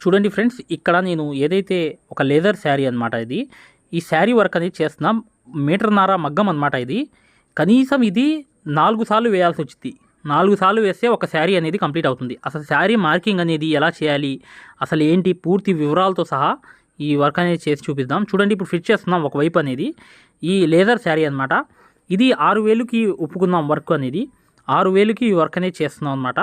చూడండి ఫ్రెండ్స్ ఇక్కడ నేను ఏదైతే ఒక లేదర్ శారీ అనమాట ఇది ఈ శారీ వర్క్ అనేది చేస్తున్నాం మీటర్ నార మగ్గం అనమాట ఇది. కనీసం ఇది నాలుగు సార్లు వేయాల్సి వచ్చింది. నాలుగు సార్లు వేస్తే ఒక శారీ అనేది కంప్లీట్ అవుతుంది. అసలు శారీ మార్కింగ్ అనేది ఎలా చేయాలి అసలు ఏంటి పూర్తి వివరాలతో సహా ఈ వర్క్ అనేది చేసి చూపిద్దాం. చూడండి ఇప్పుడు ఫిట్ చేస్తున్నాం ఒకవైపు అనేది. ఈ లేదర్ శారీ అనమాట ఇది ఆరు వేలుకి ఒప్పుకుందాం వర్క్ అనేది. ఆరు వేలుకి ఈ వర్క్ అనేది చేస్తున్నాం అనమాట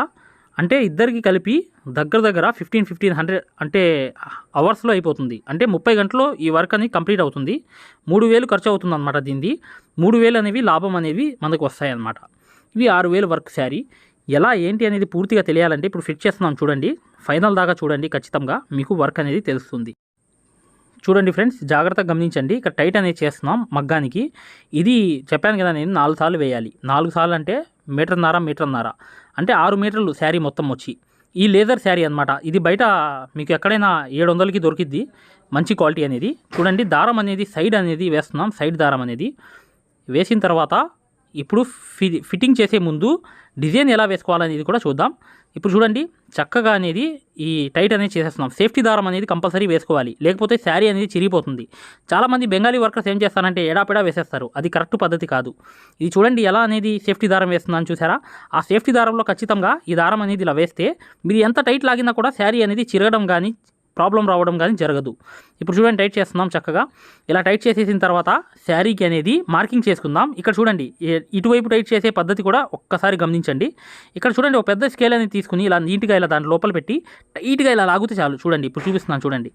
అంటే ఇద్దరికి కలిపి దగ్గర దగ్గర ఫిఫ్టీన్ ఫిఫ్టీన్ హండ్రెడ్ అంటే అవర్స్లో అయిపోతుంది. అంటే ముప్పై గంటల్లో ఈ వర్క్ అనేది కంప్లీట్ అవుతుంది. మూడు వేలు ఖర్చు అవుతుంది అనమాట దీనిది. మూడు వేలు అనేవి లాభం అనేవి మనకు వస్తాయన్నమాట. ఇవి ఆరు వేలు వర్క్ శారీ. ఎలా ఏంటి అనేది పూర్తిగా తెలియాలంటే ఇప్పుడు ఫిట్ చేస్తున్నాం చూడండి. ఫైనల్ దాకా చూడండి ఖచ్చితంగా. మీకు వర్క్ అనేది తెలుస్తుంది. చూడండి ఫ్రెండ్స్ జాగ్రత్తగా గమనించండి. ఇక్కడ టైట్ అనేది చేస్తున్నాం మగ్గానికి. ఇది చెప్పాను కదా నేను నాలుగు సార్లు వేయాలి. నాలుగు సార్లు అంటే మీటర్న్నర మీటర్న్నర. అంటే ఆరు మీటర్లు శారీ మొత్తం వచ్చి. ఈ లేదర్ శారీ అనమాట ఇది బయట మీకు ఎక్కడైనా ఏడు వందలకి దొరికిద్ది. మంచి క్వాలిటీ అనేది. చూడండి దారం అనేది సైడ్ అనేది వేస్తున్నాం సైడ్ దారం అనేది. వేసిన తర్వాత ఇప్పుడు ఫి ఫిట్టింగ్ చేసే ముందు డిజైన్ ఎలా వేసుకోవాలనేది కూడా చూద్దాం. ఇప్పుడు చూడండి చక్కగా అనేది ఈ టైట్ అనేది చేసేస్తున్నాం. సేఫ్టీ దారం అనేది కంపల్సరీ వేసుకోవాలి. లేకపోతే శారీ అనేది చిరిగిపోతుంది. చాలామంది బెంగాలీ వర్కర్స్ ఏం చేస్తారంటే ఎడాపెడా వేసేస్తారు. అది కరెక్ట్ పద్ధతి కాదు. ఇది చూడండి ఎలా అనేది సేఫ్టీ దారం వేస్తున్నాను చూసారా? ఆ సేఫ్టీ దారంలో ఖచ్చితంగా ఈ దారం అనేది ఇలా వేస్తే మీరు ఎంత టైట్ లాగినా కూడా శారీ అనేది చిరగడం కానీ ప్రాబ్లం రావడం కానీ జరగదు. ఇప్పుడు చూడండి టైట్ చేస్తున్నాం చక్కగా. ఇలా టైట్ చేసేసిన తర్వాత శారీకి అనేది మార్కింగ్ చేసుకుందాం. ఇక్కడ చూడండి ఇటువైపు టైట్ చేసే పద్ధతి కూడా ఒక్కసారి గమనించండి. ఇక్కడ చూడండి ఒక పెద్ద స్కేల్ అనేది తీసుకుని ఇలా నీట్గా ఇలా దాని లోపల పెట్టి టైట్గా ఇలా లాగితే చాలు. చూడండి ఇప్పుడు చూపిస్తున్నాను చూడండి.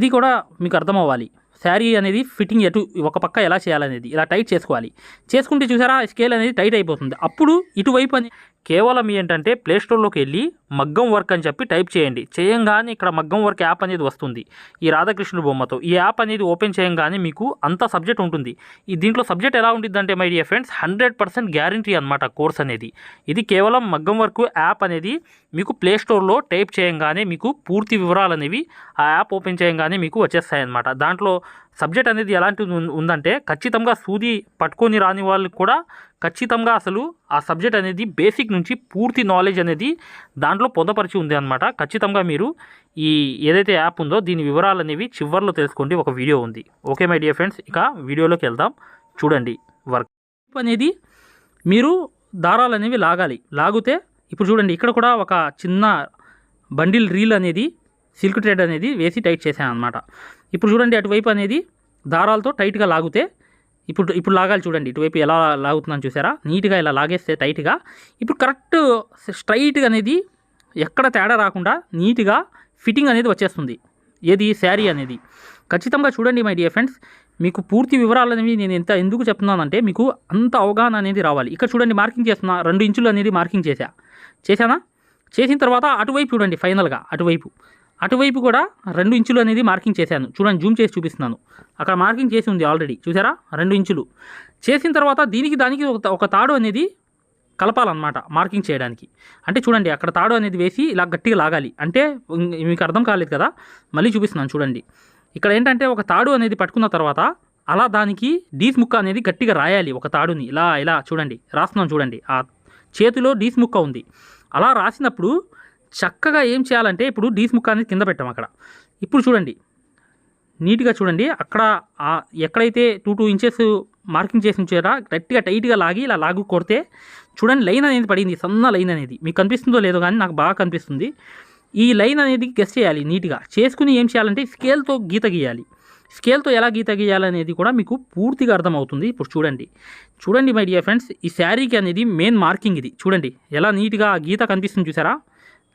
ఇది కూడా మీకు అర్థం అవ్వాలి శారీ అనేది ఫిట్టింగ్ ఎటు ఒక పక్క ఎలా చేయాలనేది. ఇలా టైట్ చేసుకోవాలి. చేసుకుంటే చూసారా స్కేల్ అనేది టైట్ అయిపోతుంది. అప్పుడు ఇటువైపు అని కేవలం ఏంటంటే ప్లే స్టోర్లోకి వెళ్ళి మగ్గం వర్క్ అని చెప్పి టైప్ చేయండి. చేయంగానే ఇక్కడ మగ్గం వర్క్ యాప్ అనేది వస్తుంది. ఈ రాధాకృష్ణుడు బొమ్మతో. ఈ యాప్ అనేది ఓపెన్ చేయంగానే మీకు అంత సబ్జెక్ట్ ఉంటుంది. ఈ దీంట్లో సబ్జెక్ట్ ఎలా ఉంటుంది అంటే my dear friends hundred percent guarantee అనమాట కోర్స్ అనేది. ఇది కేవలం మగ్గం వర్క్ యాప్ అనేది మీకు ప్లే స్టోర్లో టైప్ చేయంగానే మీకు పూర్తి వివరాలు అనేవి ఆ యాప్ ఓపెన్ చేయంగానే మీకు వచ్చేస్తాయి అనమాట దాంట్లో సబ్జెక్ట్ అనేది ఎలాంటిది ఉందంటే ఖచ్చితంగా సూది పట్టుకొని రాని వాళ్ళకి కూడా ఖచ్చితంగా అసలు ఆ సబ్జెక్ట్ అనేది బేసిక్ నుంచి పూర్తి నాలెడ్జ్ అనేది దాంట్లో పొందపరిచి ఉంది అనమాట ఖచ్చితంగా మీరు ఈ ఏదైతే యాప్ ఉందో దీని వివరాలు అనేవి చివర్లో తెలుసుకోండి. ఒక వీడియో ఉంది. Okay my dear friends. ఇక వీడియోలోకి వెళ్దాం. చూడండి వర్క్ అనేది మీరు దారాలు అనేవి లాగాలి. లాగితే ఇప్పుడు చూడండి ఇక్కడ కూడా ఒక చిన్న బండిల్ రీల్ అనేది సిల్క్ ట్రేడ్ అనేది వేసి టైట్ చేశాను అనమాట ఇప్పుడు చూడండి అటువైపు అనేది దారాలతో టైట్గా లాగితే ఇప్పుడు ఇప్పుడు లాగాలి చూడండి. ఇటువైపు ఎలా లాగుతున్నాను చూసారా? నీట్గా ఇలా లాగేస్తే టైట్గా. ఇప్పుడు కరెక్ట్ స్ట్రైట్గా అనేది ఎక్కడ తేడా రాకుండా నీట్గా ఫిట్టింగ్ అనేది వచ్చేస్తుంది. ఏది? శారీ అనేది. ఖచ్చితంగా చూడండి మై డియర్ ఫ్రెండ్స్. మీకు పూర్తి వివరాలు అనేవి నేను ఎంత ఎందుకు చెప్తున్నానంటే మీకు అంత అవగాహన అనేది రావాలి. ఇక్కడ చూడండి మార్కింగ్ చేస్తున్నా. రెండు ఇంచులు అనేది మార్కింగ్ చేశా. చేశానా? చేసిన తర్వాత అటువైపు చూడండి ఫైనల్గా అటువైపు. అటువైపు కూడా రెండు ఇంచులు అనేది మార్కింగ్ చేశాను. చూడండి జూమ్ చేసి చూపిస్తున్నాను. అక్కడ మార్కింగ్ చేసి ఉంది ఆల్రెడీ. చూసారా రెండు ఇంచులు. చేసిన తర్వాత దీనికి దానికి ఒక ఒక తాడు అనేది కలపాలన్నమాట మార్కింగ్ చేయడానికి. అంటే చూడండి అక్కడ తాడు అనేది వేసి ఇలా గట్టిగా లాగాలి. అంటే మీకు అర్థం కాలేదు కదా? మళ్ళీ చూపిస్తున్నాను చూడండి. ఇక్కడ ఏంటంటే ఒక తాడు అనేది పట్టుకున్న తర్వాత అలా దానికి డీస్ ముక్క అనేది గట్టిగా రాయాలి ఒక తాడుని. ఇలా ఇలా చూడండి రాస్తున్నాం చూడండి. ఆ చేతిలో డీస్ ముక్క ఉంది. అలా రాసినప్పుడు చక్కగా ఏం చేయాలంటే ఇప్పుడు డీస్ ముక్క అనేది కింద పెట్టాం అక్కడ. ఇప్పుడు చూడండి నీట్గా చూడండి అక్కడ ఎక్కడైతే టూ టూ ఇంచెస్ మార్కింగ్ చేసి ఉంచారా గట్టిగా టైట్గా లాగి ఇలా లాగు కొడితే చూడండి లైన్ అనేది పడింది సన్న లైన్ అనేది. మీకు కనిపిస్తుందో లేదో కానీ నాకు బాగా కనిపిస్తుంది. ఈ లైన్ అనేది గెస్ చేయాలి నీట్గా. చేసుకుని ఏం చేయాలంటే స్కేల్తో గీత గీయాలి. స్కేల్తో ఎలా గీత గీయాలనేది కూడా మీకు పూర్తిగా అర్థమవుతుంది. ఇప్పుడు చూడండి. చూడండి మై డియర్ ఫ్రెండ్స్ ఈ శారీకి అనేది మెయిన్ మార్కింగ్ ఇది. చూడండి ఎలా నీట్గా ఆ గీత కనిపిస్తుంది చూసారా?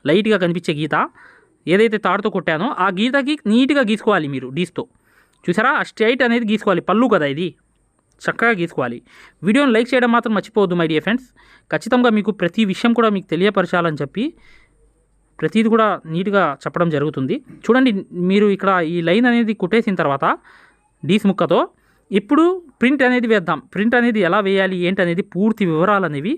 లైట్గా కనిపించే గీత. ఏదైతే తాడుతో కొట్టానో ఆ గీతకి నీట్గా గీసుకోవాలి మీరు డీస్తో. చూసారా? ఆ స్ట్రైట్ అనేది గీసుకోవాలి పళ్ళు కదా ఇది. చక్కగా గీసుకోవాలి వీడియోని లైక్ చేయడం మాత్రం మర్చిపోవద్దు మై డియర్ ఫ్రెండ్స్. ఖచ్చితంగా మీకు ప్రతి విషయం కూడా మీకు తెలియపరచాలని చెప్పి ప్రతిది కూడా నీట్గా చెప్పడం జరుగుతుంది. చూడండి మీరు ఇక్కడ ఈ లైన్ అనేది కుట్టేసిన తర్వాత డీస్ ముక్కతో ఇప్పుడు ప్రింట్ అనేది వేద్దాం. ప్రింట్ అనేది ఎలా వేయాలి ఏంటి అనేది పూర్తి వివరాలు అనేవి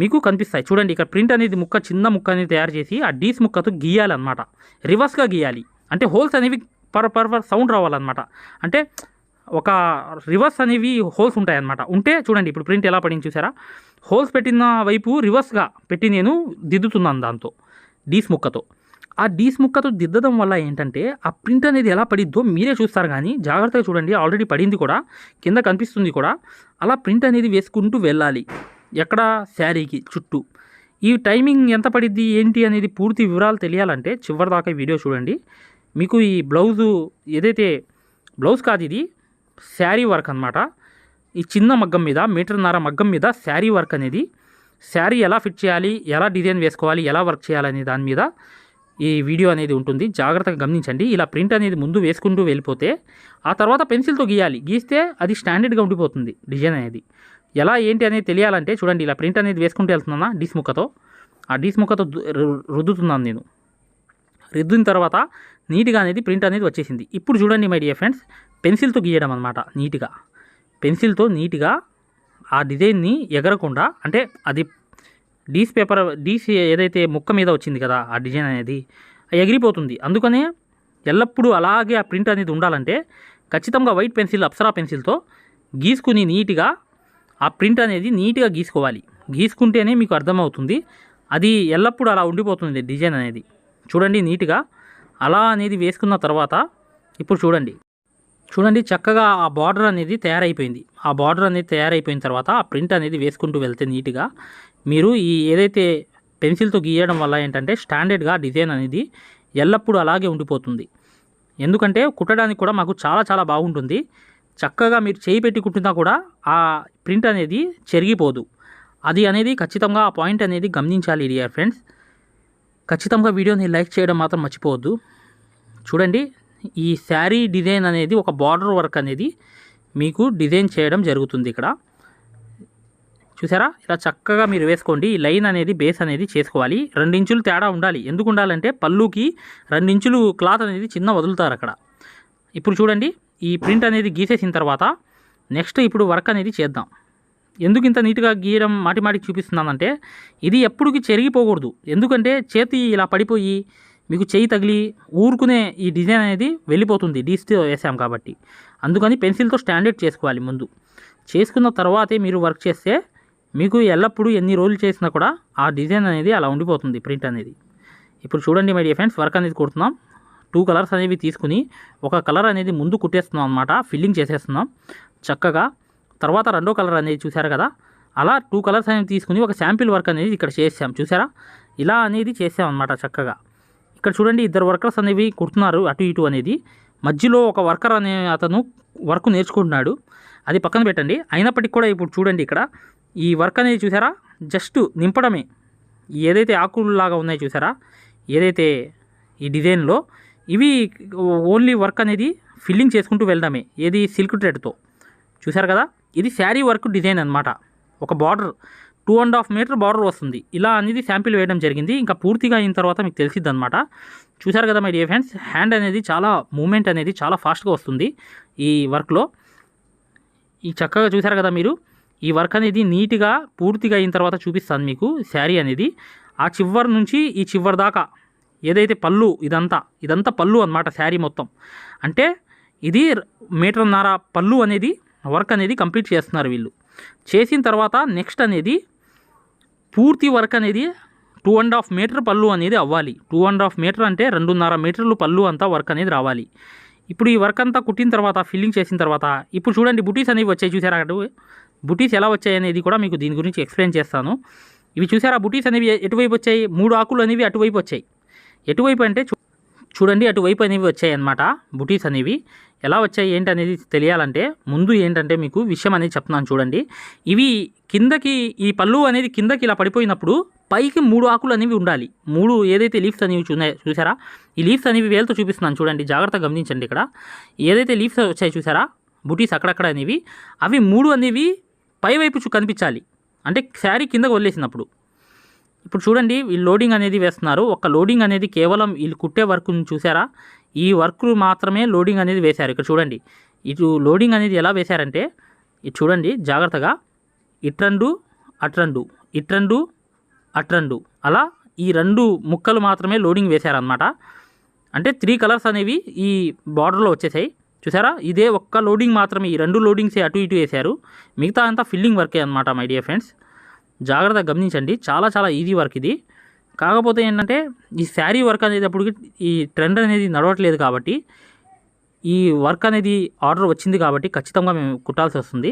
మీకు కనిపిస్తాయి. చూడండి ఇక్కడ ప్రింట్ అనేది ముక్క చిన్న ముక్క అనేది తయారు చేసి ఆ డీస్ ముక్కతో గీయాలన్నమాట. రివర్స్గా గీయాలి. అంటే హోల్స్ అనేవి పర్ పర్ పర్ సౌండ్ రావాలన్నమాట. అంటే ఒక రివర్స్ అనేవి హోల్స్ ఉంటాయన్నమాట. ఉంటే చూడండి ఇప్పుడు ప్రింట్ ఎలా పడింది చూసారా? హోల్స్ పెట్టిన వైపు రివర్స్గా పెట్టి నేను దిద్దుతున్నాను దాంతో డీస్ ముక్కతో. ఆ డీస్ ముక్కతో దిద్దడం వల్ల ఏంటంటే ఆ ప్రింట్ అనేది ఎలా పడిద్దో మీరే చూస్తారు కానీ జాగ్రత్తగా చూడండి ఆల్రెడీ పడింది కూడా కింద కనిపిస్తుంది కూడా. అలా ప్రింట్ అనేది వేసుకుంటూ వెళ్ళాలి ఎక్కడ? శారీకి చుట్టూ. ఈ టైమింగ్ ఎంత పడిద్ది ఏంటి అనేది పూర్తి వివరాలు తెలియాలంటే చివరి దాకా ఈ వీడియో చూడండి. మీకు ఈ బ్లౌజు ఏదైతే బ్లౌజ్ కాదు ఇది శారీ వర్క్ అనమాట ఈ చిన్న మగ్గం మీద మీటర్న్నర మగ్గం మీద శారీ వర్క్ అనేది. శారీ ఎలా ఫిట్ చేయాలి ఎలా డిజైన్ వేసుకోవాలి ఎలా వర్క్ చేయాలనే దాని మీద ఈ వీడియో అనేది ఉంటుంది. జాగ్రత్తగా గమనించండి. ఇలా ప్రింట్ అనేది ముందు వేసుకుంటూ వెళ్ళిపోతే ఆ తర్వాత పెన్సిల్తో గీయాలి. గీస్తే అది స్టాండర్డ్గా ఉండిపోతుంది డిజైన్ అనేది. ఎలా ఏంటి అనేది తెలియాలంటే చూడండి ఇలా ప్రింట్ అనేది వేసుకుంటూ వెళ్తున్నానా డీస్ ముక్కతో. ఆ డీస్ ముక్కతో రు- రుద్దుతున్నాను నేను. రుద్దిన తర్వాత నీట్గా అనేది ప్రింట్ అనేది వచ్చేసింది. ఇప్పుడు చూడండి మై డియర్ ఫ్రెండ్స్ పెన్సిల్తో గీయడం అనమాట నీట్గా. పెన్సిల్తో నీట్గా ఆ డిజైన్ని ఎగరకుండా అంటే అది డీస్ పేపర్ డీస్ ఏదైతే ముక్క మీద వచ్చింది కదా ఆ డిజైన్ అనేది అది ఎగిరిపోతుంది. అందుకనే ఎల్లప్పుడూ అలాగే ఆ ప్రింట్ అనేది ఉండాలంటే ఖచ్చితంగా వైట్ పెన్సిల్ అప్సరా పెన్సిల్తో గీసుకుని నీట్గా ఆ ప్రింట్ అనేది నీట్గా గీసుకోవాలి. గీసుకుంటేనే మీకు అర్థమవుతుంది. అది ఎల్లప్పుడూ అలా ఉండిపోతుంది డిజైన్ అనేది. చూడండి నీట్గా. అలా అనేది వేసుకున్న తర్వాత ఇప్పుడు చూడండి. చూడండి చక్కగా ఆ బార్డర్ అనేది తయారైపోయింది. ఆ బార్డర్ అనేది తయారైపోయిన తర్వాత ఆ ప్రింట్ అనేది వేసుకుంటూ వెళ్తే నీట్గా మీరు ఈ ఏదైతే పెన్సిల్తో గీయడం వల్ల ఏంటంటే స్టాండర్డ్గా డిజైన్ అనేది ఎల్లప్పుడూ అలాగే ఉండిపోతుంది. ఎందుకంటే కుట్టడానికి కూడా మాకు చాలా చాలా బాగుంటుంది. చక్కగా మీరు చేయి పెట్టి కుట్టినా కూడా ఆ ప్రింట్ అనేది చెరిగిపోదు. అది అనేది ఖచ్చితంగా ఆ పాయింట్ అనేది గమనించాలి డియర్ ఫ్రెండ్స్. ఖచ్చితంగా వీడియోని లైక్ చేయడం మాత్రం మర్చిపోవద్దు. చూడండి ఈ శారీ డిజైన్ అనేది ఒక బార్డర్ వర్క్ అనేది మీకు డిజైన్ చేయడం జరుగుతుంది ఇక్కడ. చూసారా? ఇలా చక్కగా మీరు వేసుకోండి. ఈ లైన్ అనేది బేస్ అనేది చేసుకోవాలి. రెండించులు తేడా ఉండాలి. ఎందుకు ఉండాలంటే పళ్ళుకి రెండించులు క్లాత్ అనేది చిన్న వదులుతారు అక్కడ. ఇప్పుడు చూడండి ఈ ప్రింట్ అనేది గీసేసిన తర్వాత నెక్స్ట్ ఇప్పుడు వర్క్ అనేది చేద్దాం. ఎందుకు ఇంత నీట్గా గీయడం మాటిమాటికి చూపిస్తున్నానంటే ఇది ఎప్పుడుకి చెరిగిపోకూడదు. ఎందుకంటే చేతి ఇలా పడిపోయి మీకు చేయి తగిలి ఊరుకునే ఈ డిజైన్ అనేది వెళ్ళిపోతుంది డీస్తో వేసాం కాబట్టి. అందుకని పెన్సిల్తో స్టాండర్డ్ చేసుకోవాలి ముందు. చేసుకున్న తర్వాతే మీరు వర్క్ చేస్తే మీకు ఎల్లప్పుడూ ఎన్ని రోజులు చేసినా కూడా ఆ డిజైన్ అనేది అలా ఉండిపోతుంది ప్రింట్ అనేది. ఇప్పుడు చూడండి మై డియర్ ఫ్రెండ్స్ వర్క్ అనేది కుడుతున్నాం. టూ కలర్స్ అనేవి తీసుకుని ఒక కలర్ అనేది ముందు కుట్టేస్తున్నాం అనమాట ఫిల్లింగ్ చేసేస్తున్నాం. చక్కగా తర్వాత రెండో కలర్ అనేది చూసారు కదా? అలా టూ కలర్స్ అనేవి తీసుకుని ఒక శాంపిల్ వర్క్ అనేది ఇక్కడ చేసాం చూసారా ఇలా అనేది చేసాం అనమాట చక్కగా. ఇక్కడ చూడండి ఇద్దరు వర్కర్స్ అనేవి కుడుతున్నారు అటు ఇటు అనేది. మధ్యలో ఒక వర్కర్ అనే అతను వర్క్ నేర్చుకుంటున్నాడు. అది పక్కన పెట్టండి. అయినప్పటికీ కూడా ఇప్పుడు చూడండి ఇక్కడ. ఈ వర్క్ అనేది చూసారా జస్ట్ నింపడమే. ఏదైతే ఆకులాగా ఉన్నాయి చూసారా ఏదైతే ఈ డిజైన్లో ఇవి ఓన్లీ వర్క్ అనేది ఫిల్లింగ్ చేసుకుంటూ వెళ్ళడమే. ఏది సిల్క్ థ్రెడ్తో. చూసారు కదా? ఇది శారీ వర్క్ డిజైన్ అనమాట ఒక border two and half metre border వస్తుంది. ఇలా అనేది శాంపిల్ వేయడం జరిగింది. ఇంకా పూర్తిగా అయిన తర్వాత మీకు తెలిసిద్ది అనమాట చూసారు కదా మై డియర్ ఫ్రెండ్స్ హ్యాండ్ అనేది చాలా మూమెంట్ అనేది చాలా ఫాస్ట్గా వస్తుంది ఈ వర్క్లో. ఈ చక్కగా చూసారు కదా మీరు ఈ వర్క్ అనేది నీట్గా పూర్తిగా అయిన తర్వాత చూపిస్తాను మీకు శారీ అనేది. ఆ చివరి నుంచి ఈ చివరి దాకా ఏదైతే పళ్ళు ఇదంతా ఇదంతా పళ్ళు అనమాట శారీ మొత్తం. అంటే ఇది మీటర్న్నర పళ్ళు అనేది వర్క్ అనేది కంప్లీట్ చేస్తున్నారు వీళ్ళు. చేసిన తర్వాత నెక్స్ట్ అనేది పూర్తి వర్క్ అనేది టూ అండ్ హాఫ్ మీటర్ పళ్ళు అనేది అవ్వాలి. టూ అండ్ హాఫ్ మీటర్ అంటే రెండున్నర మీటర్లు పళ్ళు అంతా వర్క్ అనేది రావాలి. ఇప్పుడు ఈ వర్క్ అంతా కుట్టిన తర్వాత ఫిల్లింగ్ చేసిన తర్వాత ఇప్పుడు చూడండి బుటీస్ అనేవి వచ్చాయి చూసారా? అటు బుటీస్ ఎలా వచ్చాయి అనేది కూడా మీకు దీని గురించి ఎక్స్ప్లెయిన్ చేస్తాను. ఇవి చూసారా బుటీస్ అనేవి ఎటువైపు వచ్చాయి? మూడు ఆకులు అనేవి అటువైపు వచ్చాయి. ఎటువైపు అంటే చూ- చూడండి అటువైపు అనేవి వచ్చాయి అన్నమాట బుటీస్ అనేవి. ఎలా వచ్చాయి ఏంటి అనేది తెలియాలంటే ముందు ఏంటంటే మీకు విషయం అనేది చెప్తున్నాను చూడండి. ఇవి కిందకి ఈ పళ్ళు అనేది కిందకి ఇలా పడిపోయినప్పుడు పైకి మూడు ఆకులు అనేవి ఉండాలి. మూడు ఏదైతే లీఫ్స్ అనేవి చూనే- చూసారా? ఈ లీఫ్స్ అనేవి వేలతో చూపిస్తున్నాను చూడండి జాగ్రత్తగా గమనించండి ఇక్కడ. ఏదైతే లీఫ్స్ వచ్చాయి చూసారా? బుటీస్ అక్కడక్కడ అనేవి. అవి మూడు అనేవి పైవైపు చూ కనిపించాలి. అంటే శారీ కిందకు వదిలేసినప్పుడు. ఇప్పుడు చూడండి వీళ్ళు లోడింగ్ అనేది వేస్తున్నారు. ఒక లోడింగ్ అనేది కేవలం వీళ్ళు కుట్టే వర్క్ను చూసారా? ఈ వర్క్ మాత్రమే లోడింగ్ అనేది వేశారు. ఇక్కడ చూడండి. ఇటు లోడింగ్ అనేది ఎలా వేశారంటే ఇది చూడండి జాగ్రత్తగా. ఇట్రండు అట్రండు ఇట్రండు అట్రండు అలా ఈ రెండు ముక్కలు మాత్రమే లోడింగ్ వేశారనమాట అంటే త్రీ కలర్స్ అనేవి ఈ బార్డర్లో వచ్చేసాయి. చూసారా? ఇదే ఒక్క లోడింగ్ మాత్రమే. ఈ రెండు లోడింగ్సే అటు ఇటు వేశారు. మిగతా అంతా ఫిల్లింగ్ వర్కే అనమాట మై డియర్ ఫ్రెండ్స్. జాగ్రత్తగా గమనించండి. చాలా చాలా ఈజీ వర్క్ ఇది. కాకపోతే ఏంటంటే ఈ శారీ వర్క్ అనేటప్పటికి ఈ ట్రెండ్ అనేది నడవట్లేదు కాబట్టి ఈ వర్క్ అనేది ఆర్డర్ వచ్చింది కాబట్టి ఖచ్చితంగా మేము కుట్టాల్సి వస్తుంది.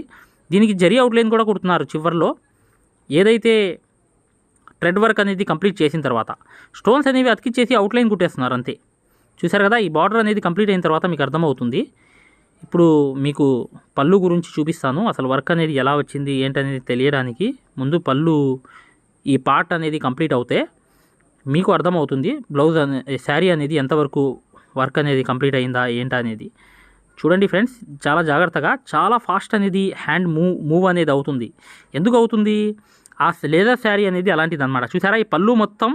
దీనికి జరి అవుట్లైన్ కూడా కుడుతున్నారు చివర్లో. ఏదైతే థ్రెడ్ వర్క్ అనేది కంప్లీట్ చేసిన తర్వాత స్టోన్స్ అనేవి అతికిచ్చేసి అవుట్లైన్ కుట్టేస్తున్నారు అంతే. చూసారు కదా ఈ బార్డర్ అనేది కంప్లీట్ అయిన తర్వాత మీకు అర్థమవుతుంది. ఇప్పుడు మీకు పళ్ళు గురించి చూపిస్తాను. అసలు వర్క్ అనేది ఎలా వచ్చింది ఏంటనేది తెలియడానికి ముందు పళ్ళు ఈ పార్ట్ అనేది కంప్లీట్ అవుతే మీకు అర్థమవుతుంది బ్లౌజ్ అనే శారీ అనేది ఎంతవరకు వర్క్ అనేది కంప్లీట్ అయిందా ఏంటా అనేది చూడండి ఫ్రెండ్స్ చాలా జాగ్రత్తగా చాలా ఫాస్ట్ అనేది హ్యాండ్ మూవ్ మూవ్ అనేది అవుతుంది. ఎందుకు అవుతుంది? ఆ లేదర్ శారీ అనేది అలాంటిది అనమాట చూసారా? ఈ పళ్ళు మొత్తం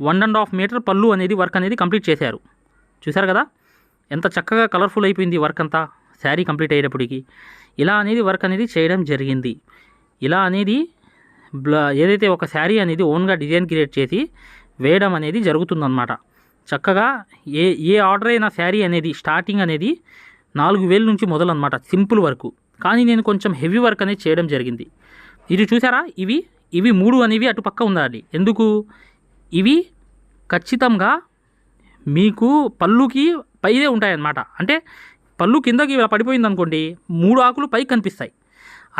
వన్ అండ్ హాఫ్ మీటర్ పళ్ళు అనేది వర్క్ అనేది కంప్లీట్ చేశారు. చూసారు కదా? ఎంత చక్కగా కలర్ఫుల్ అయిపోయింది వర్క్ అంతా. శారీ కంప్లీట్ అయ్యేటప్పటికి. ఇలా అనేది వర్క్ అనేది చేయడం జరిగింది. ఇలా అనేది ఏదైతే ఒక శారీ అనేది ఓన్గా డిజైన్ క్రియేట్ చేసి వేయడం అనేది జరుగుతుందన్నమాట. చక్కగా ఏ ఏ ఆర్డర్ అయిన శారీ అనేది స్టార్టింగ్ అనేది నాలుగు వేల నుంచి మొదలన్నమాట సింపుల్ వర్క్ కానీ నేను కొంచెం హెవీ వర్క్ అనేది చేయడం జరిగింది. ఇది చూసారా? ఇవి ఇవి మూడు అనేవి అటుపక్క ఉండాలి. ఎందుకు? ఇవి ఖచ్చితంగా మీకు పళ్ళుకి పైదే ఉంటాయన్నమాట. అంటే పళ్ళు కిందకి ఇలా పడిపోయింది అనుకోండి మూడు ఆకులు పైకి కనిపిస్తాయి.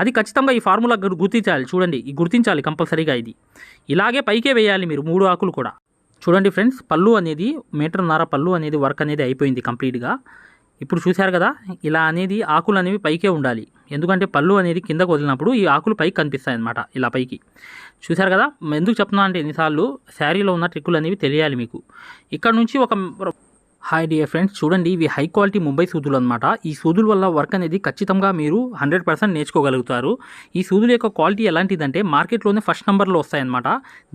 అది ఖచ్చితంగా ఈ ఫార్ములా గుర్తించాలి. చూడండి ఈ గుర్తించాలి కంపల్సరీగా ఇది. ఇలాగే పైకే వేయాలి మీరు మూడు ఆకులు కూడా. చూడండి ఫ్రెండ్స్ పళ్ళు అనేది మీటర్న్నర పళ్ళు అనేది వర్క్ అనేది అయిపోయింది కంప్లీట్గా. ఇప్పుడు చూశారు కదా ఇలా అనేది ఆకులు అనేవి పైకే ఉండాలి. ఎందుకంటే పళ్ళు అనేది కిందకు వదిలినప్పుడు ఈ ఆకులు పైకి కనిపిస్తాయి అన్నమాట ఇలా పైకి. చూశారు కదా ఎందుకు చెప్తున్నా అంటే ఎన్నిసార్లు శారీలో ఉన్న ట్రిక్కులు అనేవి తెలియాలి మీకు. ఇక్కడ నుంచి ఒక హాయ్ డియర్ ఫ్రెండ్స్ చూడండి ఇవి హై క్వాలిటీ ముంబై సూదులు అనమాట ఈ సూదుల వల్ల వర్క్ అనేది ఖచ్చితంగా మీరు హండ్రెడ్ పర్సెంట్ నేర్చుకోగలుగుతారు. ఈ సూదుల యొక్క క్వాలిటీ ఎలాంటిదంటే మార్కెట్లోనే ఫస్ట్ నెంబర్లో వస్తాయన్నమాట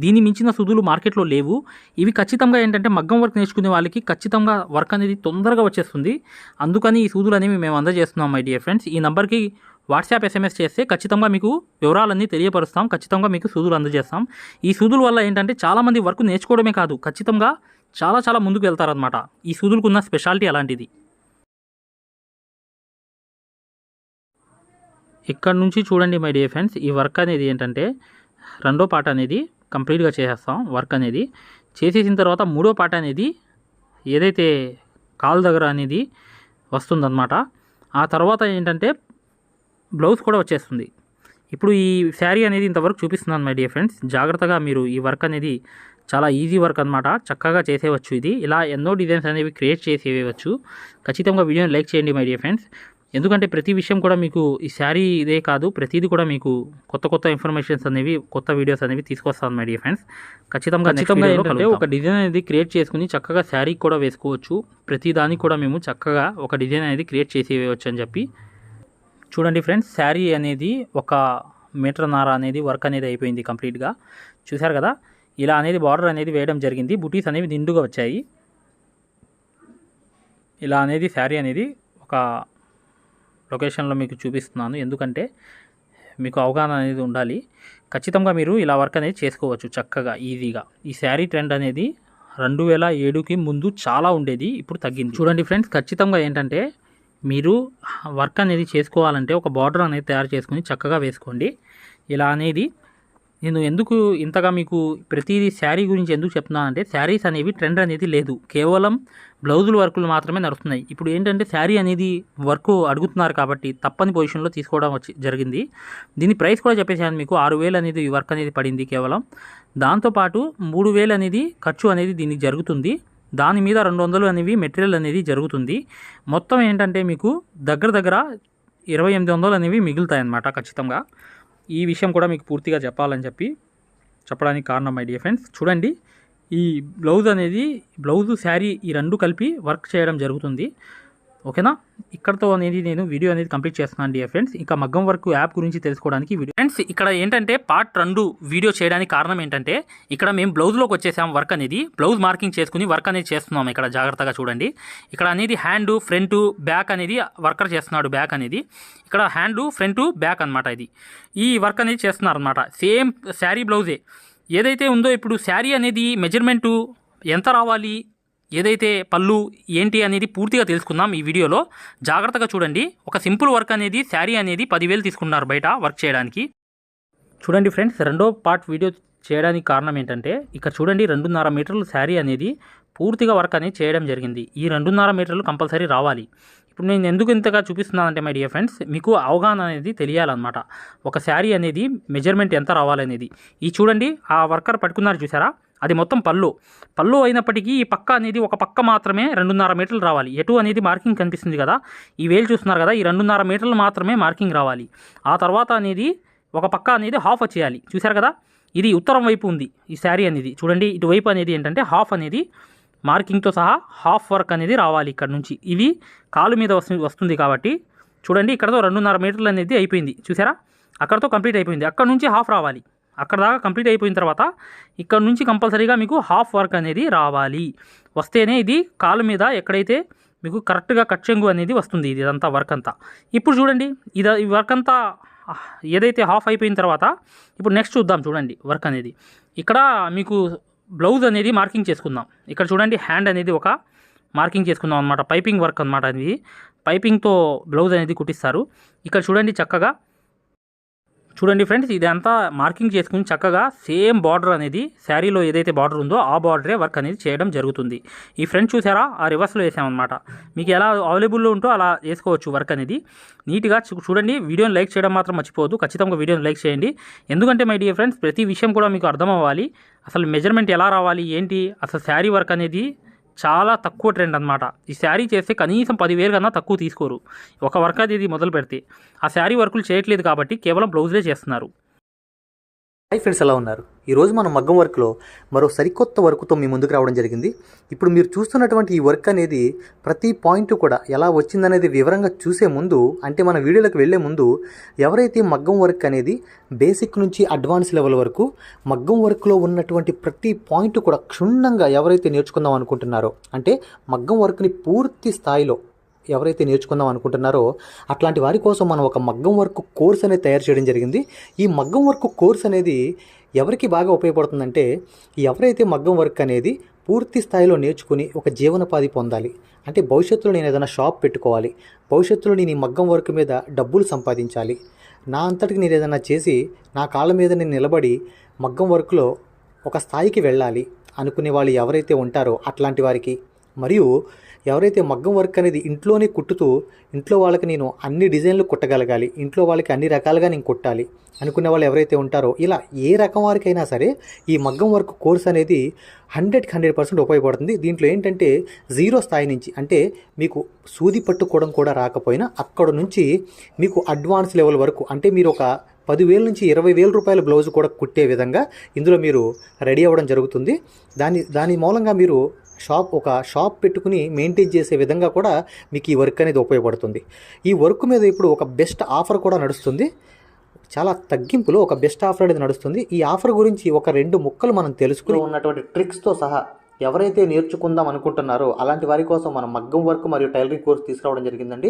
దీని మించిన సూదులు మార్కెట్లో లేవు. ఇవి ఖచ్చితంగా ఏంటంటే మగ్గం వర్క్ నేర్చుకునే వాళ్ళకి ఖచ్చితంగా వర్క్ అనేది తొందరగా వచ్చేస్తుంది. అందుకని ఈ సూదులు అనేవి మేము అందజేస్తున్నాం మై డియర్ ఫ్రెండ్స్ ఈ నెంబర్కి వాట్సాప్ ఎస్ఎంఎస్ చేస్తే ఖచ్చితంగా మీకు వివరాలన్నీ తెలియపరుస్తాం. ఖచ్చితంగా మీకు సూదులు అందజేస్తాం. ఈ సూదుల వల్ల ఏంటంటే చాలామంది వర్క్ నేర్చుకోవడమే కాదు ఖచ్చితంగా చాలా చాలా ముందుకు వెళ్తారనమాట ఈ సూదులకు ఉన్న స్పెషాలిటీ అలాంటిది. ఇక్కడ నుంచి చూడండి మై డియర్ ఫ్రెండ్స్ ఈ వర్క్ అనేది ఏంటంటే రెండో పాట అనేది కంప్లీట్గా చేసేస్తాం వర్క్ అనేది. చేసేసిన తర్వాత మూడో పాట అనేది ఏదైతే కాల్ దగ్గర అనేది వస్తుందన్నమాట. ఆ తర్వాత ఏంటంటే బ్లౌజ్ కూడా వచ్చేస్తుంది. ఇప్పుడు ఈ శారీ అనేది ఇంతవరకు చూపిస్తున్నాను మై డియర్ ఫ్రెండ్స్. జాగ్రత్తగా మీరు ఈ వర్క్ అనేది చాలా ఈజీ వర్క్ అనమాట చక్కగా చేసేవచ్చు ఇది. ఇలా ఎన్నో డిజైన్స్ అనేవి క్రియేట్ చేసేయవచ్చు. ఖచ్చితంగా వీడియోని లైక్ చేయండి మై డియర్ ఫ్రెండ్స్ ఎందుకంటే ప్రతి విషయం కూడా మీకు ఈ శారీ ఇదే కాదు ప్రతిదీ కూడా మీకు కొత్త కొత్త ఇన్ఫర్మేషన్స్ అనేవి కొత్త వీడియోస్ అనేవి తీసుకొస్తాను మై డియర్ ఫ్రెండ్స్ ఖచ్చితంగా ఖచ్చితంగా ఏంటంటే ఒక డిజైన్ అనేది క్రియేట్ చేసుకుని చక్కగా శారీ కూడా వేసుకోవచ్చు. ప్రతి దానికి కూడా మేము చక్కగా ఒక డిజైన్ అనేది క్రియేట్ చేసి వేయవచ్చు అని చెప్పి. చూడండి ఫ్రెండ్స్ శారీ అనేది ఒక మీటర్ నార అనేది వర్క్ అనేది అయిపోయింది కంప్లీట్గా చూశారు కదా? ఇలా అనేది బార్డర్ అనేది వేయడం జరిగింది. బుటీస్ అనేవి నిండుగా వచ్చాయి. ఇలా అనేది శారీ అనేది ఒక లొకేషన్లో మీకు చూపిస్తున్నాను. ఎందుకంటే మీకు అవగాహన అనేది ఉండాలి. ఖచ్చితంగా మీరు ఇలా వర్క్ అనేది చేసుకోవచ్చు చక్కగా ఈజీగా ఈ శారీ ట్రెండ్ అనేది రెండు వేల ఏడుకి ముందు చాలా ఉండేది ఇప్పుడు తగ్గింది. చూడండి ఫ్రెండ్స్ ఖచ్చితంగా ఏంటంటే మీరు వర్క్ అనేది చేసుకోవాలంటే ఒక బార్డర్ అనేది తయారు చేసుకుని చక్కగా వేసుకోండి. ఇలా అనేది నేను ఎందుకు ఇంతగా మీకు ప్రతిదీ శారీ గురించి ఎందుకు చెప్తున్నానంటే శారీస్ అనేవి ట్రెండ్ అనేది లేదు. కేవలం బ్లౌజుల వర్కులు మాత్రమే నడుస్తున్నాయి. ఇప్పుడు ఏంటంటే శారీ అనేది వర్క్ అడుగుతున్నారు కాబట్టి తప్పని పొజిషన్లో తీసుకోవడం వచ్చి జరిగింది. దీని ప్రైస్ కూడా చెప్పేసాను మీకు. ఆరు వేలు అనేది ఈ వర్క్ అనేది పడింది కేవలం. దాంతోపాటు మూడు వేలు అనేది ఖర్చు అనేది దీనికి జరుగుతుంది. దాని మీద రెండు వందలు అనేవి మెటీరియల్ అనేది జరుగుతుంది. మొత్తం ఏంటంటే మీకు దగ్గర దగ్గర ఇరవై ఎనిమిది వందలు అనేవి మిగులుతాయి అన్నమాట ఖచ్చితంగా. ఈ విషయం కూడా మీకు పూర్తిగా చెప్పాలని చెప్పి చెప్పడానికి కారణం మై డియర్ ఫ్రెండ్స్ చూడండి ఈ బ్లౌజ్ అనేది బ్లౌజు శారీ ఈ రెండు కలిపి వర్క్ చేయడం జరుగుతుంది. ఓకేనా? ఇక్కడతో అనేది నేను వీడియో అనేది కంప్లీట్ చేస్తున్నాను డియర్ ఫ్రెండ్స్ ఇంకా మగ్గం వర్క్ యాప్ గురించి తెలుసుకోవడానికి వీడియో ఫ్రెండ్స్ ఇక్కడ ఏంటంటే పార్ట్ రెండు వీడియో చేయడానికి కారణం ఏంటంటే ఇక్కడ మేము బ్లౌజ్లోకి వచ్చేసాం వర్క్ అనేది. బ్లౌజ్ మార్కింగ్ చేసుకుని వర్క్ అనేది చేస్తున్నాం ఇక్కడ జాగ్రత్తగా చూడండి. ఇక్కడ అనేది హ్యాండ్ ఫ్రంట్ బ్యాక్ అనేది వర్కర్ చేస్తున్నాడు బ్యాక్ అనేది. ఇక్కడ హ్యాండ్ ఫ్రంట్ బ్యాక్ అన్నమాట ఇది. ఈ వర్క్ అనేది చేస్తున్నారు అనమాట సేమ్ శారీ బ్లౌజే ఏదైతే ఉందో ఇప్పుడు శారీ అనేది మెజర్మెంటు ఎంత రావాలి? ఏదైతే పళ్ళు ఏంటి అనేది పూర్తిగా తెలుసుకుందాం ఈ వీడియోలో. జాగ్రత్తగా చూడండి. ఒక సింపుల్ వర్క్ అనేది శారీ అనేది పదివేలు తీసుకున్నారు బయట వర్క్ చేయడానికి. చూడండి ఫ్రెండ్స్ రెండో పార్ట్ వీడియో చేయడానికి కారణం ఏంటంటే ఇక్కడ చూడండి రెండున్నర మీటర్ల శారీ అనేది పూర్తిగా వర్క్ అనేది చేయడం జరిగింది. ఈ రెండున్నర మీటర్లు కంపల్సరీ రావాలి. ఇప్పుడు నేను ఎందుకు ఇంతగా చూపిస్తున్నానంటే మై డియర్ ఫ్రెండ్స్ మీకు అవగాహన అనేది తెలియాలన్నమాట. ఒక శారీ అనేది మెజర్మెంట్ ఎంత రావాలనేది. ఈ చూడండి ఆ వర్కర్ పట్టుకున్నారు చూసారా? అది మొత్తం పళ్ళు. పళ్ళు అయినప్పటికీ ఈ పక్క అనేది ఒక పక్క మాత్రమే రెండున్నర మీటర్లు రావాలి. ఎటు అనేది మార్కింగ్ కనిపిస్తుంది కదా ఈ వేలు చూస్తున్నారు కదా ఈ రెండున్నర మీటర్లు మాత్రమే మార్కింగ్ రావాలి. ఆ తర్వాత అనేది ఒక పక్క అనేది హాఫ్ వచ్చేయాలి. చూసారు కదా ఇది ఉత్తరం వైపు ఉంది ఈ శారీ అనేది. చూడండి ఇటువైపు అనేది ఏంటంటే హాఫ్ అనేది మార్కింగ్తో సహా హాఫ్ వర్క్ అనేది రావాలి ఇక్కడ నుంచి. ఇది కాలు మీద వస్తుంది కాబట్టి చూడండి ఇక్కడతో రెండున్నర మీటర్లు అనేది అయిపోయింది. చూసారా అక్కడతో కంప్లీట్ అయిపోయింది. అక్కడ నుంచి హాఫ్ రావాలి. అక్కడ దాకా కంప్లీట్ అయిపోయిన తర్వాత ఇక్కడ నుంచి కంపల్సరీగా మీకు హాఫ్ వర్క్ అనేది రావాలి. వస్తేనే ఇది కాలు మీద ఎక్కడైతే మీకు కరెక్ట్గా కట్ అనేది వస్తుంది ఇది ఇదంతా వర్క్ అంతా. ఇప్పుడు చూడండి ఇది ఈ వర్క్ అంతా ఏదైతే హాఫ్ అయిపోయిన తర్వాత ఇప్పుడు నెక్స్ట్ చూద్దాం చూడండి వర్క్ అనేది. ఇక్కడ మీకు బ్లౌజ్ అనేది మార్కింగ్ చేసుకుందాం. ఇక్కడ చూడండి హ్యాండ్ అనేది ఒక మార్కింగ్ చేసుకుందాం అనమాట పైపింగ్ వర్క్ అనమాట అనేది పైపింగ్తో బ్లౌజ్ అనేది కుట్టిస్తారు. ఇక్కడ చూడండి చక్కగా చూడండి ఫ్రెండ్స్ ఇదంతా మార్కింగ్ చేసుకుని చక్కగా సేమ్ బార్డర్ అనేది శారీలో ఏదైతే బార్డర్ ఉందో ఆ బార్డరే వర్క్ అనేది చేయడం జరుగుతుంది. ఈ ఫ్రంట్ చూసారా? ఆ రివర్స్లో వేసామన్నమాట. మీకు ఎలా అవైలబుల్లో ఉంటో అలా వేసుకోవచ్చు వర్క్ అనేది. నీట్గా చూడండి వీడియోని లైక్ చేయడం మాత్రం మర్చిపోవద్దు. ఖచ్చితంగా వీడియోని లైక్ చేయండి. ఎందుకంటే మై డియర్ ఫ్రెండ్స్ ప్రతి విషయం కూడా మీకు అర్థం అవ్వాలి అసలు మెజర్మెంట్ ఎలా రావాలి? ఏంటి? అసలు శారీ వర్క్ అనేది చాలా తక్కువ ట్రెండ్ అనమాట ఈ శారీ చేస్తే కనీసం పదివేలు కన్నా తక్కువ తీసుకోరు. ఒక వర్క్ అది మొదలు పెడితే. ఆ శారీ వర్కులు చేయట్లేదు కాబట్టి కేవలం బ్లౌజ్లే చేస్తున్నారు. హై ఫ్రెండ్స్ ఎలా ఉన్నారు? ఈరోజు మనం మగ్గం వర్క్లో మరో సరికొత్త వర్క్తో మీ ముందుకు రావడం జరిగింది. ఇప్పుడు మీరు చూస్తున్నటువంటి ఈ వర్క్ అనేది ప్రతి పాయింట్ కూడా ఎలా వచ్చిందనేది వివరంగా చూసే ముందు అంటే మన వీడియోలకు వెళ్ళే ముందు ఎవరైతే మగ్గం వర్క్ అనేది బేసిక్ నుంచి అడ్వాన్స్ లెవెల్ వరకు మగ్గం వర్క్లో ఉన్నటువంటి ప్రతి పాయింట్ కూడా క్షుణ్ణంగా ఎవరైతే నేర్చుకుందాం అనుకుంటున్నారో అంటే మగ్గం వర్క్ని పూర్తి స్థాయిలో ఎవరైతే నేర్చుకుందాం అనుకుంటున్నారో అట్లాంటి వారి కోసం మనం ఒక మగ్గం వర్క్ కోర్స్ అనేది తయారు చేయడం జరిగింది. ఈ మగ్గం వర్క్ కోర్స్ అనేది ఎవరికి బాగా ఉపయోగపడుతుందంటే ఎవరైతే మగ్గం వర్క్ అనేది పూర్తి స్థాయిలో నేర్చుకుని ఒక జీవనోపాధి పొందాలి అంటే భవిష్యత్తులో నేను ఏదైనా షాప్ పెట్టుకోవాలి భవిష్యత్తులో నేను ఈ మగ్గం వర్క్ మీద డబ్బులు సంపాదించాలి నా అంతటికి నేను ఏదైనా చేసి నా కాళ్ళ మీద నేను నిలబడి మగ్గం వర్క్లో ఒక స్థాయికి వెళ్ళాలి అనుకునే వాళ్ళు ఎవరైతే ఉంటారో అట్లాంటి వారికి మరియు ఎవరైతే మగ్గం వర్క్ అనేది ఇంట్లోనే కుట్టుతూ ఇంట్లో వాళ్ళకి నేను అన్ని డిజైన్లు కుట్టగలగాలి ఇంట్లో వాళ్ళకి అన్ని రకాలుగా నేను కుట్టాలి అనుకునే వాళ్ళు ఎవరైతే ఉంటారో ఇలా ఏ రకం వారికైనా సరే ఈ మగ్గం వర్క్ కోర్స్ అనేది హండ్రెడ్కి హండ్రెడ్ పర్సెంట్ ఉపయోగపడుతుంది. దీంట్లో ఏంటంటే జీరో స్థాయి నుంచి అంటే మీకు సూది పట్టుకోవడం కూడా రాకపోయినా అక్కడ నుంచి మీకు అడ్వాన్స్ లెవెల్ వరకు అంటే మీరు ఒక పదివేల నుంచి ఇరవై వేల రూపాయల బ్లౌజ్ కూడా కుట్టే విధంగా ఇందులో మీరు రెడీ అవ్వడం జరుగుతుంది. దాని దాని మూలంగా మీరు షాప్ ఒక షాప్ పెట్టుకుని మెయింటైన్ చేసే విధంగా కూడా మీకు ఈ వర్క్ అనేది ఉపయోగపడుతుంది. ఈ వర్క్ మీద ఇప్పుడు ఒక బెస్ట్ ఆఫర్ కూడా నడుస్తుంది. చాలా తగ్గింపులో ఒక బెస్ట్ ఆఫర్ అనేది నడుస్తుంది. ఈ ఆఫర్ గురించి ఒక రెండు ముక్కలు మనం తెలుసుకుని ఉన్నటువంటి ట్రిక్స్తో సహా ఎవరైతే నేర్చుకుందాం అనుకుంటున్నారో అలాంటి వారి కోసం మనం మగ్గం వర్క్ మరియు టైలరింగ్ కోర్స్ తీసుకురావడం జరిగిందండి.